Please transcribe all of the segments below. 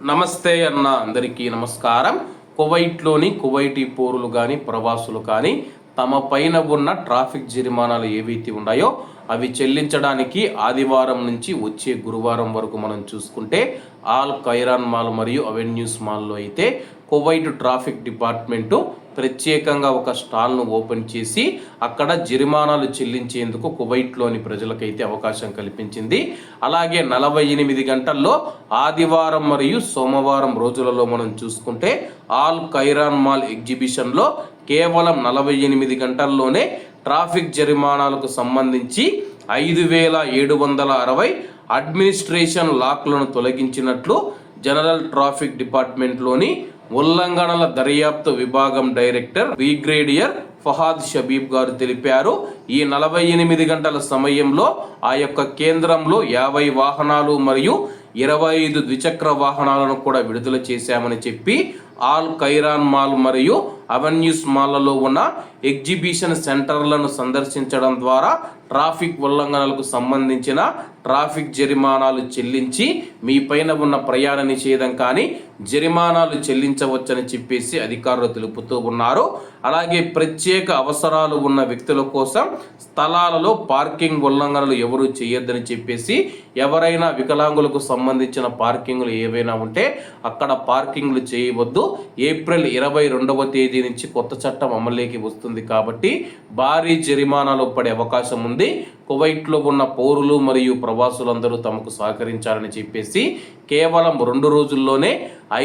నమస్తే అన్న అందరికీ నమస్కారం. కువైట్లోని కువైటీ పౌరులు కానీ ప్రవాసులు కానీ తమ పైన ఉన్న ట్రాఫిక్ జరిమానాలు ఏవైతే ఉన్నాయో అవి చెల్లించడానికి ఆదివారం నుంచి వచ్చే గురువారం వరకు మనం చూసుకుంటే ఆల్ ఖైరాన్ మాల్ మరియు అవెన్యూస్ మాల్లో అయితే కువైట్ ట్రాఫిక్ డిపార్ట్మెంటు ప్రత్యేకంగా ఒక స్టాల్ను ఓపెన్ చేసి అక్కడ జరిమానాలు చెల్లించేందుకు కువైట్లోని ప్రజలకైతే అవకాశం కల్పించింది. అలాగే నలభై ఎనిమిది గంటల్లో ఆదివారం మరియు సోమవారం రోజులలో మనం చూసుకుంటే ఆల్ ఖైరాన్ మాల్ ఎగ్జిబిషన్లో కేవలం నలభై ఎనిమిది గంటల్లోనే ట్రాఫిక్ జరిమానాలకు సంబంధించి ఐదు వేల ఏడు వందల అరవై అడ్మినిస్ట్రేషన్ లాక్లను తొలగించినట్లు జనరల్ ట్రాఫిక్ డిపార్ట్మెంట్లోని ఉల్లంఘనల దర్యాప్తు విభాగం డైరెక్టర్ బ్రిగ్రేడియర్ ఫహాద్ షబీబ్ గారు తెలిపారు. ఈ నలభై ఎనిమిది గంటల సమయంలో ఆ యొక్క కేంద్రంలో యాభై వాహనాలు మరియు ఇరవై ఐదు ద్విచక్ర వాహనాలను కూడా విడుదల చేశామని చెప్పి ఆల్ కైరాన్ మాల్ మరియు అవెన్యూస్ మాల్లలో ఉన్న ఎగ్జిబిషన్ సెంటర్లను సందర్శించడం ద్వారా ట్రాఫిక్ ఉల్లంఘనలకు సంబంధించిన ట్రాఫిక్ జరిమానాలు చెల్లించి మీ పైన ఉన్న ప్రయాణ నిషేధం కానీ జరిమానాలు చెల్లించవచ్చని చెప్పేసి అధికారులు తెలుపుతూ ఉన్నారు. అలాగే ప్రత్యేక అవసరాలు ఉన్న వ్యక్తుల కోసం స్థలాలలో పార్కింగ్ ఉల్లంఘనలు ఎవరు చేయొద్దని చెప్పేసి ఎవరైనా వికలాంగులకు సంబంధించిన పార్కింగ్లు ఏవైనా ఉంటే అక్కడ పార్కింగ్లు చేయవద్దు. ఏప్రిల్ ఇరవై రెండవ తేదీ నుంచి కొత్త చట్టం అమలులోకి వస్తుంది కాబట్టి భారీ జరిమానాలు పడే అవకాశం ఉంది. కువైట్లో ఉన్న పౌరులు మరియు ప్రవాసులందరూ తమకు సహకరించాలని చెప్పేసి కేవలం రెండు రోజుల్లోనే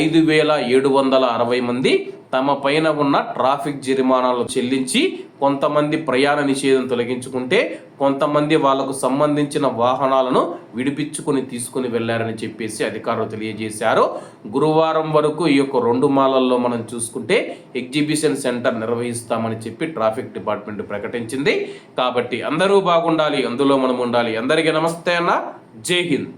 ఐదు వేల ఏడు వందల అరవై మంది తమ పైన ఉన్న ట్రాఫిక్ జరిమానాలు చెల్లించి కొంతమంది ప్రయాణ నిషేధం తొలగించుకుంటే కొంతమంది వాళ్ళకు సంబంధించిన వాహనాలను విడిపించుకుని తీసుకుని వెళ్ళారని చెప్పేసి అధికారులు తెలియజేశారు. గురువారం వరకు ఈ యొక్క రెండు మాలల్లో మనం చూసుకుంటే ఎగ్జిబిషన్ సెంటర్ నిర్వహిస్తామని చెప్పి ట్రాఫిక్ డిపార్ట్మెంట్ ప్రకటించింది. కాబట్టి అందరూ బాగుండాలి అందులో మనం ఉండాలి. అందరికీ నమస్తే అన్న. జై హింద్.